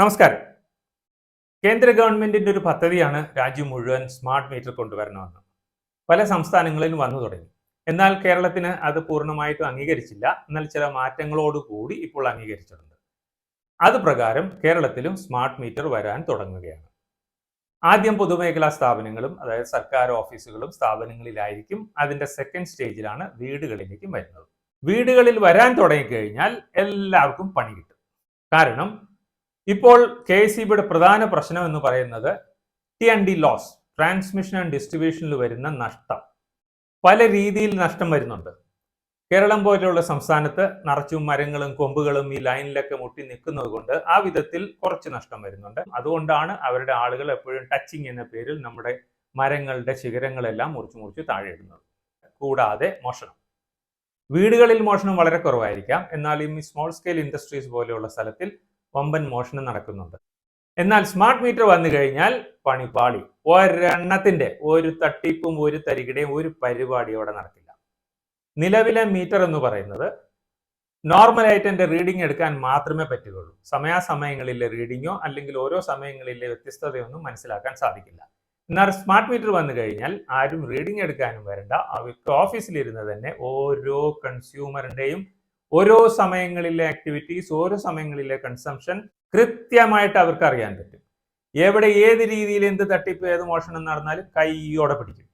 നമസ്കാരം. കേന്ദ്ര ഗവൺമെന്റിന്റെ ഒരു പദ്ധതിയാണ് രാജ്യം മുഴുവൻ സ്മാർട്ട് മീറ്റർ കൊണ്ടുവരണമെന്ന്. പല സംസ്ഥാനങ്ങളിലും വന്നു തുടങ്ങി. എന്നാൽ കേരളത്തിന് അത് പൂർണമായിട്ടും അംഗീകരിച്ചില്ല. എന്നാൽ ചില മാറ്റങ്ങളോടുകൂടി ഇപ്പോൾ അംഗീകരിച്ചിട്ടുണ്ട്. അത് പ്രകാരം കേരളത്തിലും സ്മാർട്ട് മീറ്റർ വരാൻ തുടങ്ങുകയാണ്. ആദ്യം പൊതുമേഖലാ സ്ഥാപനങ്ങളും അതായത് സർക്കാർ ഓഫീസുകളും സ്ഥാപനങ്ങളിലായിരിക്കും അതിന്റെ സെക്കൻഡ് സ്റ്റേജിലാണ് വീടുകളിലേക്കും വരുന്നത്. വീടുകളിൽ വരാൻ തുടങ്ങിക്കഴിഞ്ഞാൽ എല്ലാവർക്കും പണി കിട്ടും. കാരണം ഇപ്പോൾ കെ എസ് ബിയുടെ പ്രധാന പ്രശ്നം എന്ന് പറയുന്നത് T and D loss transmission and ഡിസ്ട്രിബ്യൂഷനിൽ വരുന്ന നഷ്ടം. പല രീതിയിൽ നഷ്ടം വരുന്നുണ്ട്. കേരളം പോലെയുള്ള സംസ്ഥാനത്ത് നിറച്ചും മരങ്ങളും കൊമ്പുകളും ഈ ലൈനിലൊക്കെ മുട്ടി നിൽക്കുന്നത് കൊണ്ട് ആ വിധത്തിൽ കുറച്ച് നഷ്ടം വരുന്നുണ്ട്. അതുകൊണ്ടാണ് അവരുടെ ആളുകൾ എപ്പോഴും ടച്ചിങ് എന്ന പേരിൽ നമ്മുടെ മരങ്ങളുടെ ശിഖരങ്ങളെല്ലാം മുറിച്ച് മുറിച്ച് താഴെ ഇടുന്നത് കൂടാതെ മോഷണം. വീടുകളിൽ മോഷണം വളരെ കുറവായിരിക്കാം. എന്നാൽ ഈ സ്മോൾ സ്കെയിൽ ഇൻഡസ്ട്രീസ് പോലെയുള്ള സ്ഥലത്തിൽ വമ്പൻ മോഷണം നടക്കുന്നുണ്ട്. എന്നാൽ സ്മാർട്ട് മീറ്റർ വന്നു കഴിഞ്ഞാൽ പണിപ്പാളി ഒരെണ്ണത്തിന്റെ ഒരു തട്ടിപ്പും ഒരു തരികിടയും ഒരു പരിപാടിയോടെ നടക്കില്ല. നിലവിലെ മീറ്റർ എന്ന് പറയുന്നത് നോർമലായിട്ട് എന്റെ റീഡിംഗ് എടുക്കാൻ മാത്രമേ പറ്റുകയുള്ളൂ. സമയാസമയങ്ങളിലെ റീഡിങ്ങോ അല്ലെങ്കിൽ ഓരോ സമയങ്ങളിലെ വ്യത്യസ്തതയൊന്നും മനസ്സിലാക്കാൻ സാധിക്കില്ല. എന്നാൽ സ്മാർട്ട് മീറ്റർ വന്നു കഴിഞ്ഞാൽ ആരും റീഡിംഗ് എടുക്കാനും വരണ്ട. അവർക്ക് ഓഫീസിലിരുന്ന് തന്നെ ഓരോ കൺസ്യൂമറിന്റെയും ഓരോ സമയങ്ങളിലെ ആക്ടിവിറ്റീസ് ഓരോ സമയങ്ങളിലെ കൺസംഷൻ കൃത്യമായിട്ട് അവർക്ക് അറിയാൻ പറ്റും. എവിടെ ഏത് രീതിയിൽ എന്ത് തട്ടിപ്പ് ഏത് മോഷണം നടന്നാലും കൈയോടെ പിടിക്കും.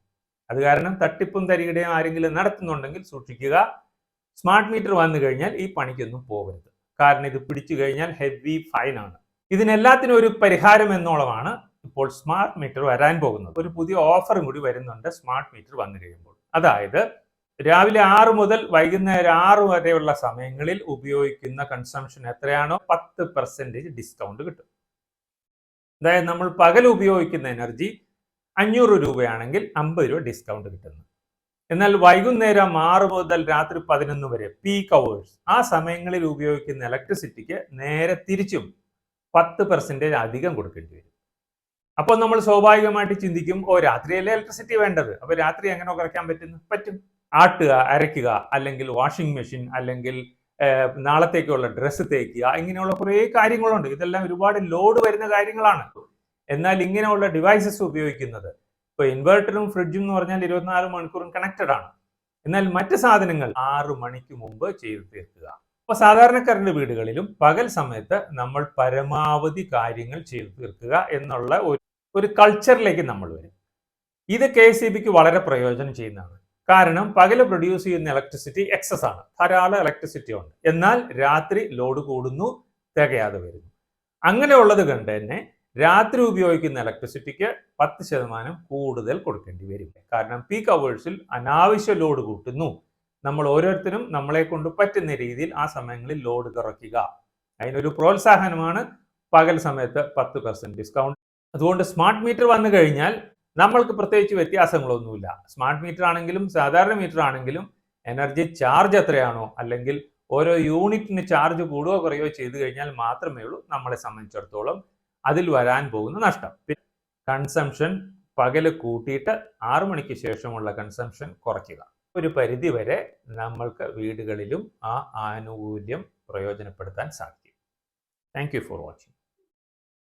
അത് കാരണം തട്ടിപ്പും തരികിടയും ആരെങ്കിലും നടത്തുന്നുണ്ടെങ്കിൽ സൂക്ഷിക്കുക. സ്മാർട്ട് മീറ്റർ വന്നു കഴിഞ്ഞാൽ ഈ പണിക്കൊന്നും പോകരുത്. കാരണം ഇത് പിടിച്ചു കഴിഞ്ഞാൽ ഹെവി ഫൈൻ ആണ്. ഇതിനെല്ലാത്തിനും ഒരു പരിഹാരം എന്നോളമാണ് ഇപ്പോൾ സ്മാർട്ട് മീറ്റർ വരാൻ പോകുന്നത്. ഒരു പുതിയ ഓഫറും കൂടി വരുന്നുണ്ട് സ്മാർട്ട് മീറ്റർ വന്നു കഴിയുമ്പോൾ. അതായത് രാവിലെ ആറ് മുതൽ വൈകുന്നേരം ആറ് വരെയുള്ള സമയങ്ങളിൽ ഉപയോഗിക്കുന്ന കൺസംഷൻ എത്രയാണോ പത്ത് പെർസെന്റേജ് ഡിസ്കൗണ്ട് കിട്ടും. അതായത് നമ്മൾ പകൽ ഉപയോഗിക്കുന്ന എനർജി അഞ്ഞൂറ് രൂപയാണെങ്കിൽ അമ്പത് രൂപ ഡിസ്കൗണ്ട് കിട്ടുന്നു. എന്നാൽ വൈകുന്നേരം ആറ് മുതൽ രാത്രി പതിനൊന്ന് വരെ പീക്ക് അവേഴ്സ് ആ സമയങ്ങളിൽ ഉപയോഗിക്കുന്ന ഇലക്ട്രിസിറ്റിക്ക് നേരെ തിരിച്ചും പത്ത് പെർസെന്റേജ് അധികം കൊടുക്കേണ്ടി വരും. അപ്പോൾ നമ്മൾ സ്വാഭാവികമായിട്ട് ചിന്തിക്കും ഓ രാത്രിയല്ലേ ഇലക്ട്രിസിറ്റി വേണ്ടത്? അപ്പോൾ രാത്രി എങ്ങനെ കുറയ്ക്കാൻ പറ്റുന്നു? പറ്റും. ആട്ടുക അരയ്ക്കുക അല്ലെങ്കിൽ വാഷിംഗ് മെഷീൻ അല്ലെങ്കിൽ നാളത്തേക്കുള്ള ഡ്രസ്സ് തേക്കുക ഇങ്ങനെയുള്ള കുറേ കാര്യങ്ങളുണ്ട്. ഇതെല്ലാം ഒരുപാട് ലോഡ് വരുന്ന കാര്യങ്ങളാണ്. എന്നാൽ ഇങ്ങനെയുള്ള ഡിവൈസസ് ഉപയോഗിക്കുന്നത് ഇപ്പൊ ഇൻവെർട്ടറും ഫ്രിഡ്ജും എന്ന് പറഞ്ഞാൽ ഇരുപത്തിനാല് മണിക്കൂറും കണക്റ്റഡ് ആണ്. എന്നാൽ മറ്റ് സാധനങ്ങൾ ആറ് മണിക്ക് മുമ്പ് ചെയ്തു തീർക്കുക. അപ്പൊ സാധാരണക്കാരന്റെ വീടുകളിലും പകൽ സമയത്ത് നമ്മൾ പരമാവധി കാര്യങ്ങൾ ചെയ്തു തീർക്കുക എന്നുള്ള ഒരു ഒരു കൾച്ചറിലേക്ക് നമ്മൾ വരും. ഇത് കെ സി ബിക്ക് വളരെ പ്രയോജനം ചെയ്യുന്നതാണ്. കാരണം പകൽ പ്രൊഡ്യൂസ് ചെയ്യുന്ന ഇലക്ട്രിസിറ്റി എക്സസ് ആണ്. ധാരാളം ഇലക്ട്രിസിറ്റി ഉണ്ട്. എന്നാൽ രാത്രി ലോഡ് കൂടുന്നു തികയാതെ വരുന്നു. അങ്ങനെയുള്ളത് കണ്ട് തന്നെ രാത്രി ഉപയോഗിക്കുന്ന ഇലക്ട്രിസിറ്റിക്ക് പത്ത് ശതമാനം കൂടുതൽ കൊടുക്കേണ്ടി വരും. കാരണം പീക്ക് അവേഴ്സിൽ അനാവശ്യ ലോഡ് കൂട്ടുന്നു. നമ്മൾ ഓരോരുത്തരും നമ്മളെ കൊണ്ട് പറ്റുന്ന രീതിയിൽ ആ സമയങ്ങളിൽ ലോഡ് കുറയ്ക്കുക. അതിനൊരു പ്രോത്സാഹനമാണ് പകൽ സമയത്ത് പത്ത് പെർസെന്റ് ഡിസ്കൗണ്ട് അതുകൊണ്ട് സ്മാർട്ട് മീറ്റർ വന്നു കഴിഞ്ഞാൽ നമ്മൾക്ക് പ്രത്യേകിച്ച് വ്യത്യാസങ്ങളൊന്നുമില്ല. സ്മാർട്ട് മീറ്റർ ആണെങ്കിലും സാധാരണ മീറ്റർ ആണെങ്കിലും എനർജി ചാർജ് എത്രയാണോ അല്ലെങ്കിൽ ഓരോ യൂണിറ്റിന് ചാർജ് കൂടുകയോ കുറയോ ചെയ്തു കഴിഞ്ഞാൽ മാത്രമേ ഉള്ളൂ നമ്മളെ സംബന്ധിച്ചിടത്തോളം അതിൽ വരാൻ പോകുന്ന നഷ്ടം. കൺസംഷൻ പകൽ കൂട്ടിയിട്ട് ആറു മണിക്ക് ശേഷമുള്ള കൺസംഷൻ കുറയ്ക്കുക. ഒരു പരിധി വരെ നമ്മൾക്ക് വീടുകളിലും ആ ആനുകൂല്യം പ്രയോജനപ്പെടുത്താൻ സാധിക്കും. Thank for watching